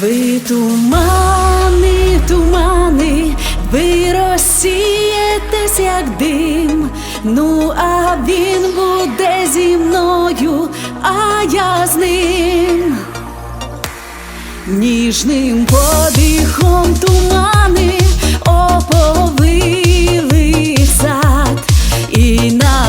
Ви тумани, тумани, ви розсієтесь, як дим, ну а він буде зі мною, а я з ним. Ніжним подихом тумани оповили сад і на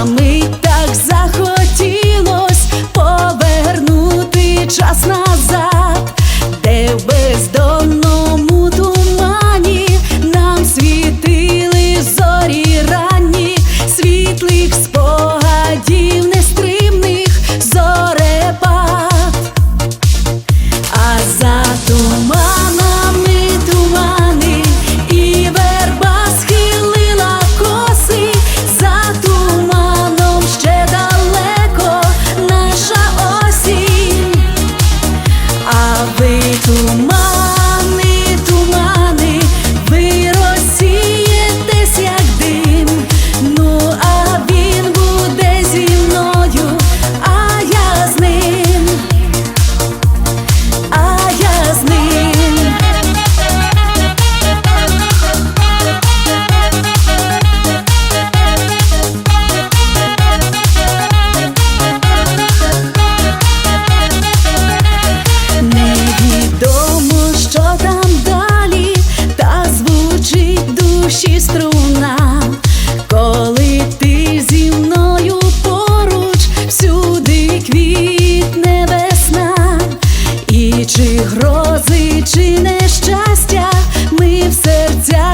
Чи грози, чи нещастя, ми в серцях.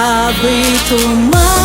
А аби туман.